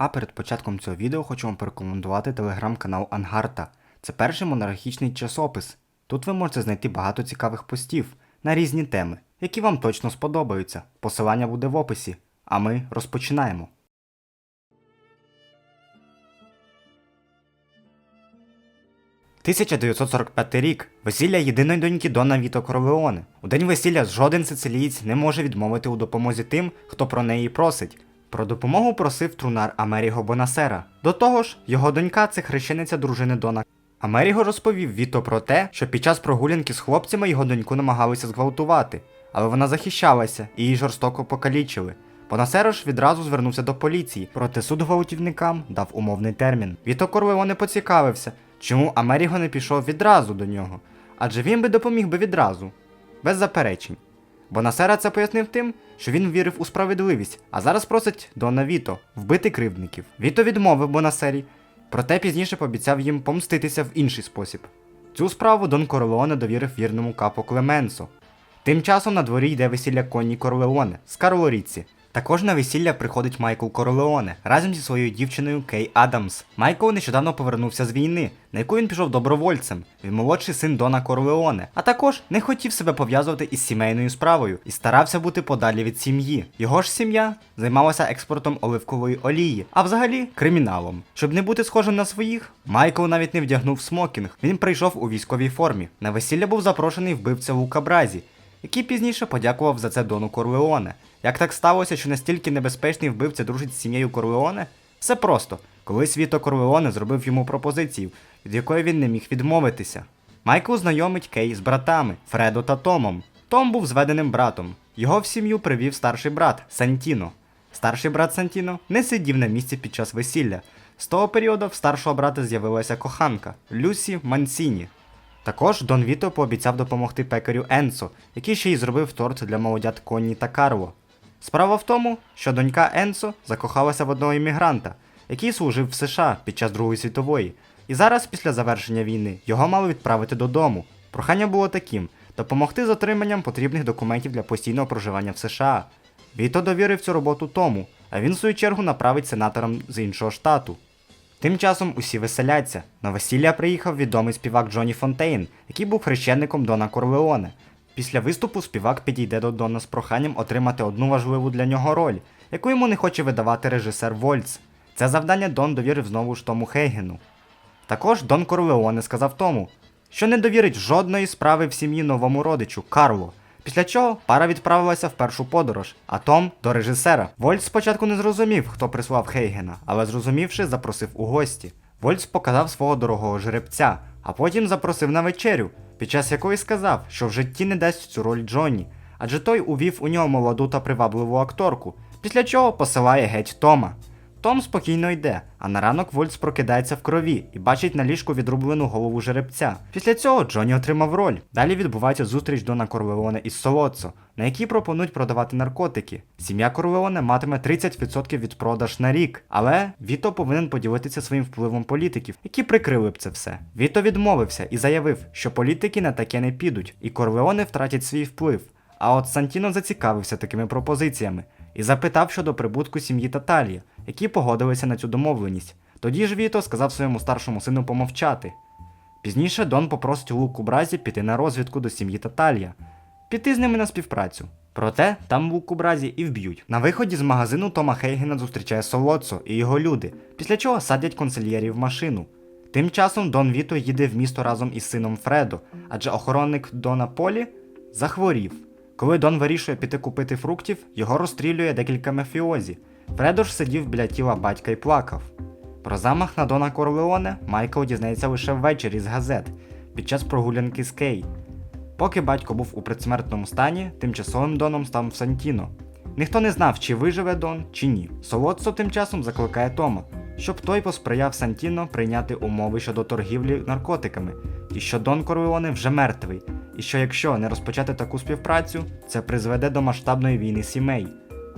А перед початком цього відео хочу вам порекомендувати телеграм-канал Ангарта. Це перший монархічний часопис. Тут ви можете знайти багато цікавих постів на різні теми, які вам точно сподобаються. Посилання буде в описі. А ми розпочинаємо. «1945 рік. Весілля єдиної доньки Дона Віто Корлеоне. У день весілля жоден сицилієць не може відмовити у допомозі тим, хто про неї просить. Про допомогу просив трунар Амеріго Бонасера. До того ж, його донька це хрещениця дружини Дона. Амеріго розповів Віто про те, що під час прогулянки з хлопцями його доньку намагалися зґвалтувати, але вона захищалася і її жорстоко покалічили. Бонасеро ж відразу звернувся до поліції, проте суд гвалтівникам дав умовний термін. Віто Корлеоне поцікавився, чому Амеріго не пішов відразу до нього, адже він би допоміг би відразу, без заперечень. Бонасера це пояснив тим, що він вірив у справедливість, а зараз просить Дона Віто вбити кривдників. Віто відмовив Бонасері, проте пізніше пообіцяв їм помститися в інший спосіб. Цю справу Дон Корлеоне довірив вірному капо Клеменсо. Тим часом на дворі йде весілля Конні Корлеоне з Карло Ріці. Також на весілля приходить Майкл Корлеоне разом зі своєю дівчиною Кей Адамс. Майкл нещодавно повернувся з війни, на яку він пішов добровольцем. Він молодший син Дона Корлеоне, а також не хотів себе пов'язувати із сімейною справою і старався бути подалі від сім'ї. Його ж сім'я займалася експортом оливкової олії, а взагалі криміналом. Щоб не бути схожим на своїх, Майкл навіть не вдягнув смокінг. Він прийшов у військовій формі. На весілля був запрошений вбивця Лука Бразі, який пізніше подякував за це Дону Корлеоне. Як так сталося, що настільки небезпечний вбивця дружить з сім'єю Корлеоне? Все просто. Колись Віто Корлеоне зробив йому пропозицію, від якої він не міг відмовитися. Майкл знайомить Кей з братами Фредо та Томом. Том був зведеним братом. Його в сім'ю привів старший брат Сантіно. Старший брат Сантіно не сидів на місці під час весілля. З того періоду в старшого брата з'явилася коханка Люсі Мансіні. Також Дон Віто пообіцяв допомогти пекарю Енсо, який ще й зробив торт для молодят Конні та Карло. Справа в тому, що донька Енсо закохалася в одного іммігранта, який служив в США під час Другої світової, і зараз, після завершення війни, його мали відправити додому. Прохання було таким: допомогти з отриманням потрібних документів для постійного проживання в США. Віто довірив цю роботу тому, а він в свою чергу направить сенаторам з іншого штату. Тим часом усі веселяться. На весілля приїхав відомий співак Джоні Фонтейн, який був хрещенником Дона Корлеоне. Після виступу співак підійде до Дона з проханням отримати одну важливу для нього роль, яку йому не хоче видавати режисер Вольц. Це завдання Дон довірив знову ж Тому Хейгену. Також Дон Корлеоне сказав тому, що не довірить жодної справи в сім'ї новому родичу Карло. Після чого пара відправилася в першу подорож, а Том до режисера. Вольц спочатку не зрозумів, хто прислав Хейгена, але зрозумівши, запросив у гості. Вольц показав свого дорогого жеребця, а потім запросив на вечерю, під час якої сказав, що в житті не дасть цю роль Джонні, адже той увів у нього молоду та привабливу акторку, після чого посилає геть Тома. Том спокійно йде, а на ранок Вольц прокидається в крові і бачить на ліжку відрублену голову жеребця. Після цього Джонні отримав роль. Далі відбувається зустріч Дона Корлеоне із Солоццо, на якій пропонують продавати наркотики. Сім'я Корлеоне матиме 30% від продаж на рік, але Віто повинен поділитися своїм впливом політиків, які прикрили б це все. Віто відмовився і заявив, що політики на таке не підуть, і Корлеоне втратять свій вплив. А от Сантіно зацікавився такими пропозиціями і запитав щодо прибутку сім'ї Таталії, які погодилися на цю домовленість. Тоді ж Віто сказав своєму старшому сину помовчати. Пізніше Дон попросить Луку Бразі піти на розвідку до сім'ї Таталія, піти з ними на співпрацю. Проте там Луку Бразі і вб'ють. На виході з магазину Тома Хейгена зустрічає Солоццо і його люди, після чого садять консильєрів в машину. Тим часом Дон Віто їде в місто разом із сином Фредо, адже охоронник Дона Полі захворів. Коли Дон вирішує піти купити фруктів, його розстрілює декілька мафіозі. Фредо ж сидів біля тіла батька і плакав. Про замах на Дона Корлеоне Майкл дізнається лише ввечері з газет під час прогулянки з Кей. Поки батько був у предсмертному стані, тимчасовим доном став Сантіно. Ніхто не знав, чи виживе Дон, чи ні. Солоццо тим часом закликає Тома, щоб той посприяв Сантіно прийняти умови щодо торгівлі наркотиками, і що Дон Корлеоне вже мертвий, і що якщо не розпочати таку співпрацю, це призведе до масштабної війни сімей.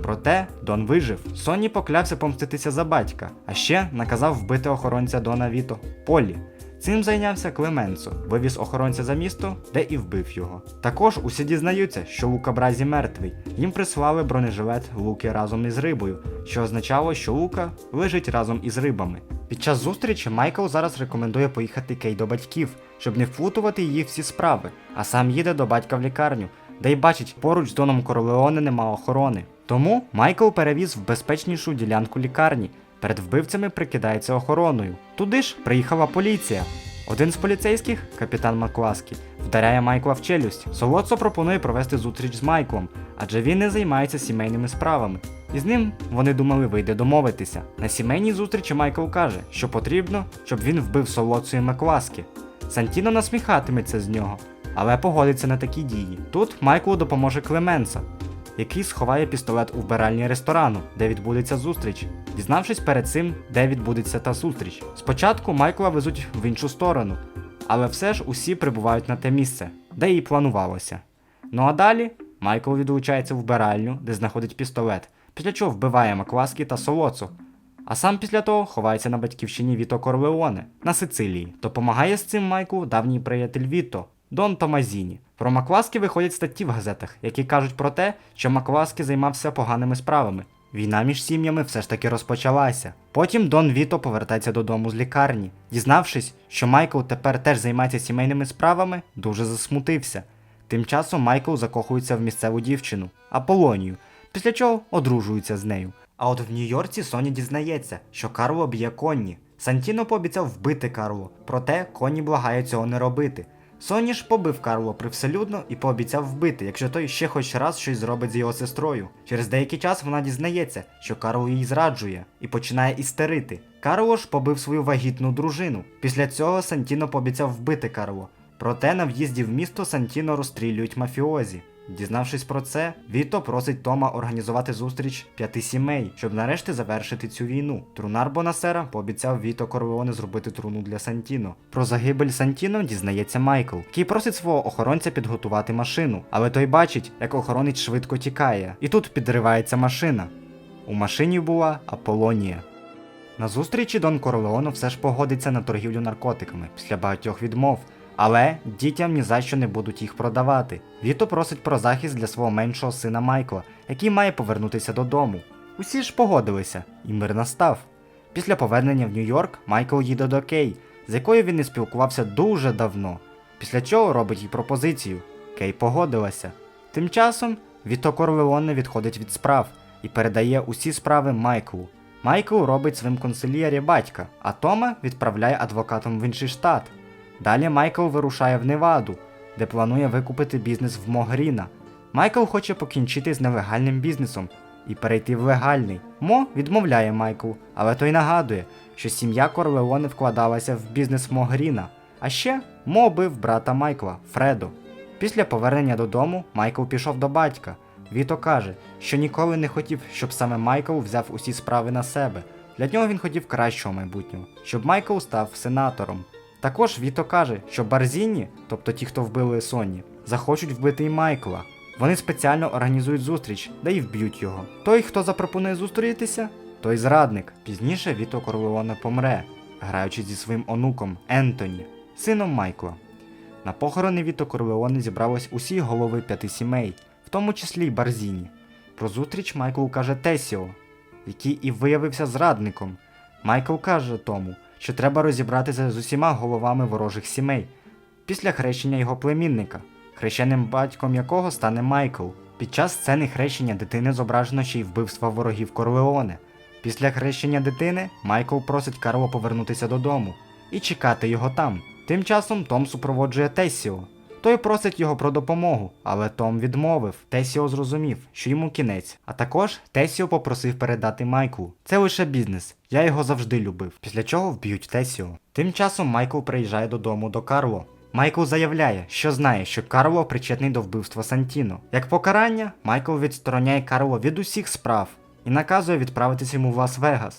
Проте Дон вижив. Сонні поклявся помститися за батька, а ще наказав вбити охоронця Дона Віто Полі. Цим зайнявся Клеменцо, вивіз охоронця за місто, де і вбив його. Також усі дізнаються, що Лука Бразі мертвий. Їм прислали бронежилет Луки разом із рибою, що означало, що Лука лежить разом із рибами. Під час зустрічі Майкл зараз рекомендує поїхати Кей до батьків, щоб не вплутувати її всі справи, а сам їде до батька в лікарню, де й бачить, поруч з Доном Корлеоне нема охорони. Тому Майкл перевіз в безпечнішу ділянку лікарні. Перед вбивцями прикидається охороною. Туди ж приїхала поліція. Один з поліцейських, капітан Макласкі, вдаряє Майкла в челюсть. Солоцо пропонує провести зустріч з Майклом, адже він не займається сімейними справами. І з ним вони думали вийде домовитися. На сімейній зустрічі Майкл каже, що потрібно, щоб він вбив Солоцу і Макласкі. Сантіно насміхатиметься з нього, але погодиться на такі дії. Тут Майклу допоможе Клеменса, який сховає пістолет у вбиральні ресторану, де відбудеться зустріч, дізнавшись перед цим, де відбудеться та зустріч. Спочатку Майкла везуть в іншу сторону, але все ж усі прибувають на те місце, де і планувалося. Ну а далі Майкл відлучається в вбиральню, де знаходить пістолет, після чого вбиває Макласкі та Солоцу. А сам після того ховається на батьківщині Віто Корлеоне на Сицилії. Допомагає з цим Майклу давній приятель Віто Дон Томазіні. Про Макласкі виходять статті в газетах, які кажуть про те, що Макласкі займався поганими справами. Війна між сім'ями все ж таки розпочалася. Потім Дон Віто повертається додому з лікарні. Дізнавшись, що Майкл тепер теж займається сімейними справами, дуже засмутився. Тим часом Майкл закохується в місцеву дівчину Аполонію, після чого одружується з нею. А от в Нью-Йорці Соні дізнається, що Карло б'є Конні. Сантіно пообіцяв вбити Карло, проте Конні благає цього не робити. Соні ж побив Карло привселюдно і пообіцяв вбити, якщо той ще хоч раз щось зробить з його сестрою. Через деякий час вона дізнається, що Карло її зраджує, і починає істерити. Карло ж побив свою вагітну дружину. Після цього Сантіно пообіцяв вбити Карло. Проте на в'їзді в місто Сантіно розстрілюють мафіозі. Дізнавшись про це, Віто просить Тома організувати зустріч п'яти сімей, щоб нарешті завершити цю війну. Трунар Бонасера пообіцяв Віто Корлеоне зробити труну для Сантіно. Про загибель Сантіно дізнається Майкл, який просить свого охоронця підготувати машину, але той бачить, як охоронець швидко тікає. І тут підривається машина. У машині була Аполонія. На зустрічі Дон Корлеоно все ж погодиться на торгівлю наркотиками після багатьох відмов. Але дітям ні за що не будуть їх продавати. Віто просить про захист для свого меншого сина Майкла, який має повернутися додому. Усі ж погодилися, і мир настав. Після повернення в Нью-Йорк Майкл їде до Кей, з якою він не спілкувався дуже давно. Після чого робить їй пропозицію. Кей погодилася. Тим часом Віто Корлеоне відходить від справ і передає усі справи Майклу. Майкл робить своїм консильєрі батька, а Тома відправляє адвокатом в інший штат. Далі Майкл вирушає в Неваду, де планує викупити бізнес в Могріна. Майкл хоче покінчити з нелегальним бізнесом і перейти в легальний. Мо відмовляє Майклу, але той нагадує, що сім'я Корлеоне вкладалася в бізнес Могріна. А ще Мо бив брата Майкла Фредо. Після повернення додому Майкл пішов до батька. Віто каже, що ніколи не хотів, щоб саме Майкл взяв усі справи на себе. Для нього він хотів кращого майбутнього, щоб Майкл став сенатором. Також Віто каже, що Барзіні, тобто ті, хто вбили Соні, захочуть вбити і Майкла. Вони спеціально організують зустріч, де й вб'ють його. Той, хто запропонує зустрітися, той зрадник. Пізніше Віто Корлеоне помре, граючи зі своїм онуком Ентоні, сином Майкла. На похорони Віто Корлеоне зібрались усі голови п'яти сімей, в тому числі й Барзіні. Про зустріч Майкл каже Тесіо, який і виявився зрадником. Майкл каже тому, що треба розібратися з усіма головами ворожих сімей після хрещення його племінника, хрещеним батьком якого стане Майкл. Під час сцени хрещення дитини зображено ще й вбивства ворогів Корлеоне. Після хрещення дитини Майкл просить Карло повернутися додому і чекати його там. Тим часом Том супроводжує Тесіо. Той просить його про допомогу, але Том відмовив. Тесіо зрозумів, що йому кінець. А також Тесіо попросив передати Майклу. Це лише бізнес. Я його завжди любив. Після чого вб'ють Тесіо. Тим часом Майкл приїжджає додому до Карло. Майкл заявляє, що знає, що Карло причетний до вбивства Сантіно. Як покарання, Майкл відстороняє Карло від усіх справ і наказує відправитися йому в Лас-Вегас.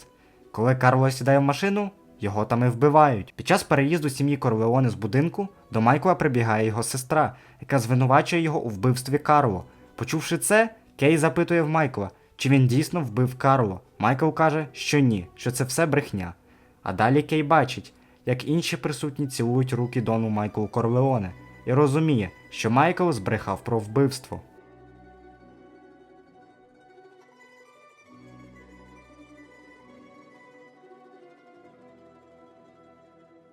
Коли Карло сідає в машину, його там і вбивають. Під час переїзду сім'ї Корлеоне з будинку до Майкла прибігає його сестра, яка звинувачує його у вбивстві Карло. Почувши це, Кей запитує в Майкла, чи він дійсно вбив Карло. Майкл каже, що ні, що це все брехня. А далі Кей бачить, як інші присутні цілують руки Дону Майклу Корлеоне, і розуміє, що Майкл збрехав про вбивство.